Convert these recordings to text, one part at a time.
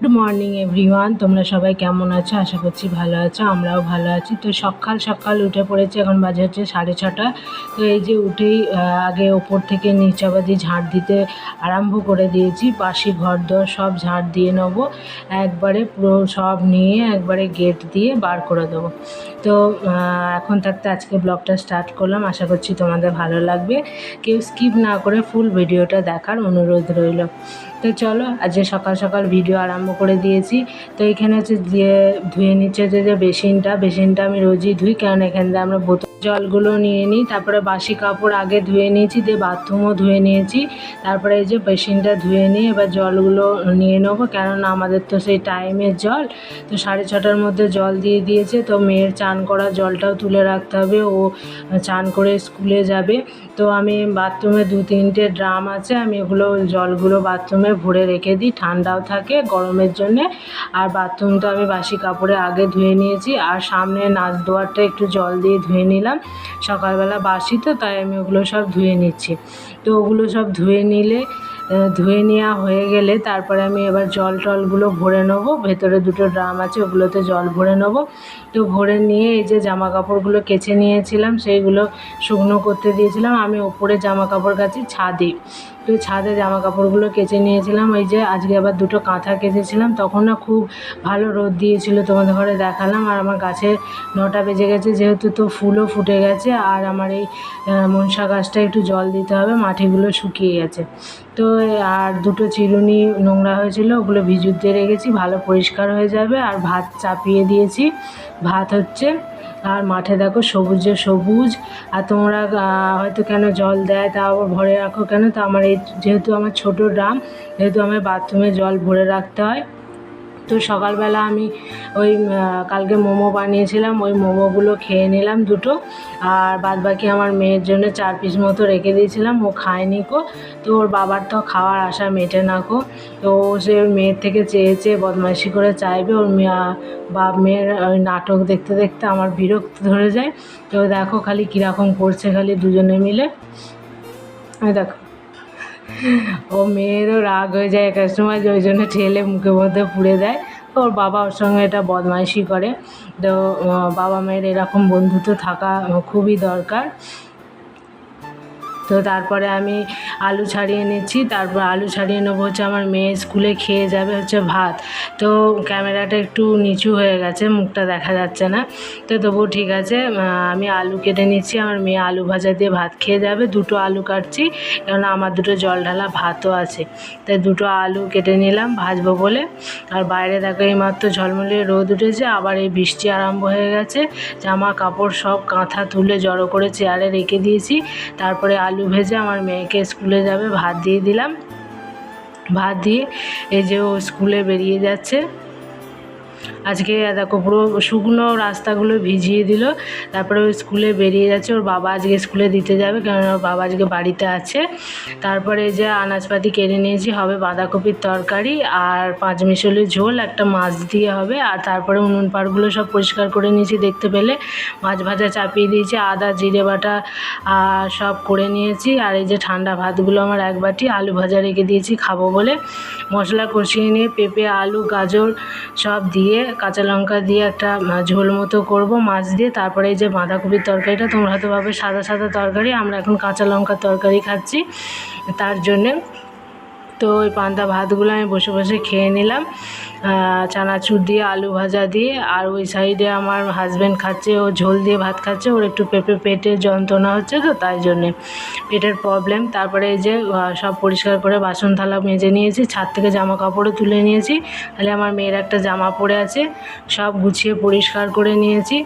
Good morning everyone তোমরা সবাই কেমন আছো? আশা করছি ভালো আছো, আমরাও ভালো আছি। তো সকাল সকাল উঠে পড়েছি, এখন বাজে হচ্ছে সাড়ে ছটা। তো এই যে উঠেই আগে ওপর থেকে নিচ অবধি ঝাঁট দিতে আরম্ভ করে দিয়েছি। বাসি ঘর দর সব ঝাঁট দিয়ে নেব। একবারে পুরো সব নিয়ে একবারে গেট দিয়ে বার করে দেবো। তো এখন থাকতে আজকে ব্লগটা স্টার্ট করলাম। আশা করছি তোমাদের ভালো লাগবে। কেউ স্কিপ না করে ফুল ভিডিওটা দেখার অনুরোধ রইল। তো চলো, আজকে সকাল সকাল ভিডিও আরম্ভ করে দিয়েছি। তো এখানে হচ্ছে দিয়ে ধুয়ে নিচ্ছে যে বেসিনটা বেসিনটা আমি রোজই ধুই, কারণ এখান থেকে আমরা বোতল জলগুলো নিয়ে নিই, তারপরে বাসি কাপড় আগে ধুয়ে নিয়েছি, দিয়ে বাথরুমও ধুয়ে নিয়েছি, তারপরে এই যে বেসিনটা ধুয়ে নিয়ে এবার জলগুলো নিয়ে নেব, কেননা আমাদের তো সেই টাইমের জল, তো সাড়ে ছটার মধ্যে জল দিয়ে দিয়েছে, তো মেয়ের চান করা জলটাও তুলে রাখতে হবে, ও চান করে স্কুলে যাবে, তো আমি বাথরুমে দু তিনটে ড্রাম আছে, আমি ওগুলো জলগুলো বাথরুমে ভরে রেখে দিই, ঠান্ডাও থাকে, গরমের জন্যে, আর বাথরুম তো আমি বাসি কাপড়ে আগে ধুয়ে নিয়েছি, আর সামনে নাচ দোয়ারটা একটু জল দিয়ে ধুয়ে নিলাম সকালবেলা বাসি তো, তাই আমি ওগুলো সব ধুয়ে নিচ্ছি। তো ওগুলো সব ধুয়ে নিলে ধুয়ে নেওয়া হয়ে গেলে তারপরে আমি এবার জল টলগুলো ভরে নেব। ভেতরে দুটো ড্রাম আছে, ওগুলোতে জল ভরে নেব। তো ভরে নিয়ে এই যে জামা কাপড়গুলো কেচে নিয়েছিলাম, সেইগুলো শুকনো করতে দিয়েছিলাম। আমি ওপরে জামা কাপড় কাছে ছাদে। তো ছাদে জামা কাপড়গুলো কেচে নিয়েছিলাম। ওই যে আজকে আবার দুটো কাঁথা কেচেছিলাম। তখন না খুব ভালো রোদ দিয়েছিল তোমাদের ঘরে দেখালাম। আর আমার গাছে নটা বেজে গেছে, যেহেতু তো ফুলও ফুটে গেছে। আর আমার এই মনসা গাছটা একটু জল দিতে হবে, মাটিগুলো শুকিয়ে গেছে। তো, আর দুটো চিরুনি নোংরা হয়েছিল, ওগুলো দিয়ে রেখেছি। ভালো পরিষ্কার হয়ে যাবে। আর ভাত চাপিয়ে দিয়েছি। ভাত হচ্ছে আর মাঠে দেখো সবুজে সবুজ, আর তোমরা হয়তো কেন জল দেয় তা আবার ভরে রাখো কেন? তা আমার এই, যেহেতু আমার ছোটো ড্রাম, যেহেতু আমার বাথরুমে জল ভরে রাখতে হয়। তো সকালবেলা আমি ওই কালকে মোমো বানিয়েছিলাম, ওই মোমোগুলো খেয়ে নিলাম দুটো। আর বাদ বাকি আমার মেয়ের জন্য চার পিস মতো রেখে দিয়েছিলাম, ও খায়নি কো। তো ওর বাবার তো খাওয়ার আশা মেটে না কো। তো সে মেয়ের থেকে চেয়ে চেয়ে বদমাইশি করে চাইবে, ওর বাপ মেয়ের ওই নাটক দেখতে দেখতে আমার বিরক্ত ধরে যায়। তো দেখো খালি কীরকম করছে খালি দুজনে মিলে। দেখো। ও মেয়েরও রাগ হয়ে যায় এক সময় ওই জন্য ঠেলে মুখের মধ্যে পুড়ে দেয়। ওর বাবা ওর সঙ্গে এটা বদমাইশি করে। তো বাবা মায়ের এরকম বন্ধুত্ব থাকা খুবই দরকার। তো তারপরে আমি আলু ছাড়িয়ে নিচ্ছি, তারপর আলু ছাড়িয়ে নেব হচ্ছে আমার মেয়ে স্কুলে খেয়ে যাবে হচ্ছে ভাত। তো ক্যামেরাটা একটু নিচু হয়ে গেছে, মুখটা দেখা যাচ্ছে না। তো তবুও ঠিক আছে আমি আলু কেটে নিচ্ছি, আমার মেয়ে আলু ভাজা দিয়ে ভাত খেয়ে যাবে, দুটো আলু কাটছি, কেননা আমার দুটো জল ঢালা ভাতও আছে। তাই দুটো আলু কেটে নিলাম, ভাজবো বলে। আর বাইরে দেখো এইমাত্র ঝলমলিয়ে রোদ উঠেছে, আবার এই বৃষ্টি আরম্ভ হয়ে গেছে, জামা কাপড় সব কাঁথা তুলে জড়ো করে চেয়ারে রেখে দিয়েছি, তারপরে আলু ভেজে আমার মেয়েকে স্কুলে যাবে, ভাত দিয়ে দিলাম। ভাত দিয়ে এই যে ও স্কুলে বেরিয়ে যাচ্ছে। আজকে, দেখো, পুরো শুকনো রাস্তাগুলো ভিজিয়ে দিল। তারপরে ও স্কুলে বেরিয়ে যাচ্ছে। ওর বাবা আজকে স্কুলে দিতে যাবে কারণ ওর বাবা আজকে বাড়িতে আছে। তারপরে যে আনাজপাতি কেড়ে নিয়েছি, হবে বাঁধাকপির তরকারি আর পাঁচ মিশালি ঝোল, একটা মাছ দিয়ে হবে। আর তারপরে উনুন পাড়গুলো সব পরিষ্কার করে নিয়েছি, দেখতে পেলে মাছ ভাজা চাপিয়ে দিয়েছি, আদা, জিরে বাটা সব করে নিয়েছি। আর এই যে ঠান্ডা ভাতগুলো আমার এক বাটি, আলু ভাজা রেখে দিয়েছি, খাব বলে। মশলা কষিয়ে নিয়ে পেঁপে, আলু, গাজর সব দিয়ে কাঁচা লঙ্কা দিয়ে একটা ঝোল মতো করব, মাছ দিয়ে, তারপরে এই যে বাঁধাকপির তরকারিটা, তোমরা হয়তো ভাবে সাদা সাদা তরকারি, আমরা এখন কাঁচা লঙ্কার তরকারি খাচ্ছি। তার জন্যে তো ওই পান্তা ভাতগুলো আমি বসে বসে খেয়ে নিলাম। চানাচুর দিয়ে, আলু ভাজা দিয়ে, আর ওই সাইডে আমার হাজব্যান্ড খাচ্ছে, ও ঝোল দিয়ে ভাত খাচ্ছে, ওর একটু পেঁপে পেটে যন্ত্রণা হচ্ছে তো তাই জন্যে। পেটের প্রবলেম তারপরে এই যে সব পরিষ্কার করে বাসন থালা মেজে নিয়েছি, ছাদ থেকে জামা কাপড়ও তুলে নিয়েছি। তাহলে আমার মেয়ের একটা জামা পরে আছে, সব গুছিয়ে পরিষ্কার করে নিয়েছি।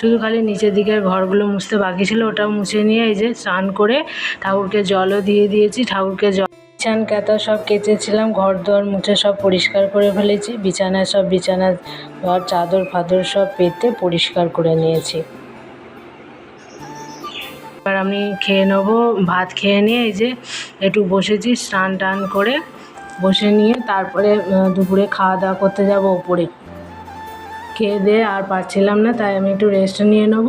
শুধু খালি নিচের দিকের ঘরগুলো মুছতে বাকি ছিল, ওটাও মুছে নিয়ে এই যে স্নান করে ঠাকুরকে জলও দিয়ে দিয়েছি, ঠাকুরকে জল বিছান কাতা সব কেচেছিলাম ঘর দোয়ার মুছে সব পরিষ্কার করে ফেলেছি, বিছানায় সব বিছানা ঘর, চাদর, ফাদর সব পেতে পরিষ্কার করে নিয়েছি। এবার আমি খেয়ে নেব, ভাত খেয়ে নিয়ে এই যে একটু বসেছি, স্নান টান করে বসে নিয়ে তারপরে দুপুরে খাওয়া দাওয়া করতে যাব ওপরে খেয়ে দিয়ে আর পারছিলাম না, তাই আমি একটু রেস্ট নিয়ে নেব।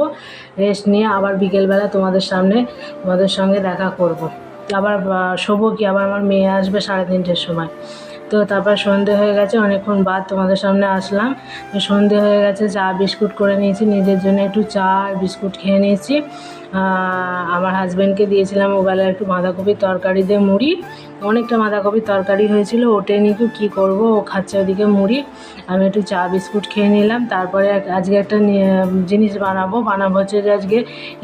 রেস্ট নিয়ে আবার বিকেলবেলা তোমাদের সামনে, তোমাদের সঙ্গে দেখা করব। আবার শোবো কি? আবার আমার মেয়ে আসবে সাড়ে তিনটের সময়। তো তারপর সন্ধে হয়ে গেছে, অনেকক্ষণ বাদ তোমাদের সামনে আসলাম। তো সন্ধে হয়ে গেছে, চা, বিস্কুট করে নিয়েছি, নিজের জন্য একটু চা আর বিস্কুট খেয়ে নিয়েছি। আমার হাজব্যান্ডকে দিয়েছিলাম ওবেলা একটু বাঁধাকপির তরকারি দিয়ে মুড়ি। অনেকটা বাঁধাকপির তরকারি হয়েছিল, ওটে নিকু কী করব, ও খাচ্ছে ওদিকে মুড়ি। আমি একটু চা, বিস্কুট খেয়ে নিলাম, তারপরে আজকে একটা জিনিস বানাবো। বানাবো হচ্ছে যে আজকে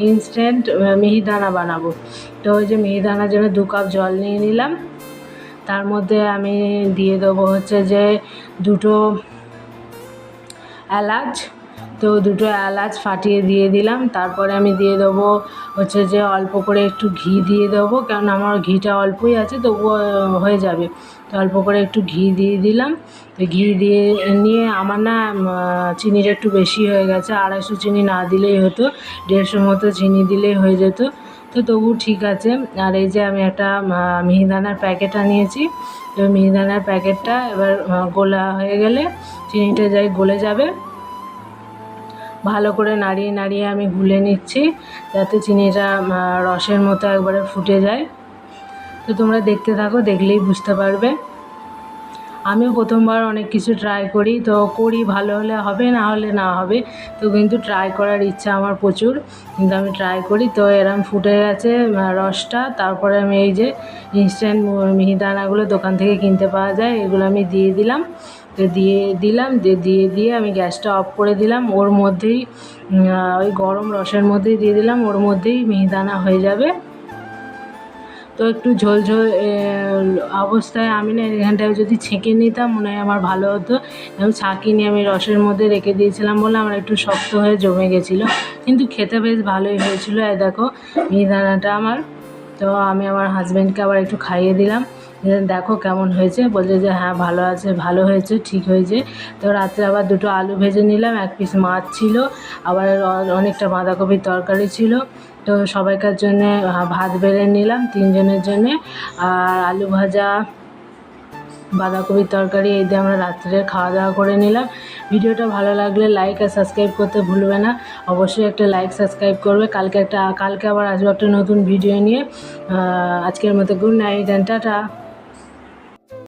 ইনস্ট্যান্ট মিহিদানা বানাবো। তো ওই যে মিহিদানার জন্য দু কাপ জল নিয়ে নিলাম। তার মধ্যে আমি দিয়ে দেবো হচ্ছে যে দুটো এলাচ। তো দুটো এলাচ ফাটিয়ে দিয়ে দিলাম। তারপরে আমি দিয়ে দেবো হচ্ছে যে অল্প করে একটু ঘি দিয়ে দেবো। কারণ আমার ঘিটা অল্পই আছে, তবুও হয়ে যাবে। তো অল্প করে একটু ঘি দিয়ে দিলাম। তো ঘি দিয়ে, নিয়ে আমার না চিনিটা একটু বেশি হয়ে গেছে। আড়াইশো চিনি না দিলেই হতো, দেড়শো মতো চিনি দিলেই হয়ে যেত। তো তবু ঠিক আছে। আর এই যে আমি একটা মিহিদানার প্যাকেট আনিয়েছি। তো মিহিদানার প্যাকেটটা এবার গোলা হয়ে গেলে চিনিটা যাই গলে যাবে। ভালো করে নাড়িয়ে নাড়িয়ে আমি গুলে নিচ্ছি যাতে চিনিটা রসের মতো একবারে ফুটে যায়। তো তোমরা দেখতে থাকো, দেখলেই বুঝতে পারবে। আমিও প্রথমবার অনেক কিছু ট্রাই করি, তো করি ভালো হলে হবে, না হলে না হবে, তো কিন্তু ট্রাই করার ইচ্ছা আমার প্রচুর, কিন্তু আমি ট্রাই করি, তো এরম ফুটে গেছে রসটা, তারপরে আমি এই যে ইনস্ট্যান্ট মিহিদানাগুলো দোকান থেকে কিনতে পাওয়া যায়, এগুলো আমি দিয়ে দিলাম, তো দিয়ে দিলাম দিয়ে দিয়ে দিয়ে আমি গ্যাসটা অফ করে দিলাম, ওর মধ্যেই ওই গরম রসের মধ্যেই দিয়ে দিলাম, ওর মধ্যেই মিহিদানা হয়ে যাবে তো একটু ঝোল ঝোল অবস্থায় আমি না এখানটায় যদি ছেঁকে নিতাম মনে হয় আমার ভালো হতো। আমি ছাঁকিনি আমি রসের মধ্যে রেখে দিয়েছিলাম বলে আমার একটু শক্ত হয়ে জমে গেছিল। কিন্তু খেতে বেশ ভালোই হয়েছিল। এই দেখো, মিহিদানাটা আমার। তো আমি আমার হাজব্যান্ডকে আবার একটু খাইয়ে দিলাম। দেখো কেমন হয়েছে। বলছে যে হ্যাঁ ভালো আছে, ভালো হয়েছে, ঠিক হয়েছে। তো রাত্রে আবার দুটো আলু ভেজে নিলাম। এক পিস মাছ ছিল। আবার অনেকটা বাঁধাকপির তরকারি ছিল। তো সবাইকার জন্যে ভাত বেড়ে নিলাম তিনজনের জন্যে। আর আলু ভাজা বাঁধাকপির তরকারি, এই দিয়ে আমরা রাত্রে খাওয়া দাওয়া করে নিলাম। ভিডিওটা ভালো লাগলে লাইক আর সাবস্ক্রাইব করতে ভুলবে না। অবশ্যই একটা লাইক সাবস্ক্রাইব করবে। কালকে একটা, কালকে আবার আসব একটা নতুন ভিডিও নিয়ে। আজকের মতো গুড নাইট অ্যান্ড টাটা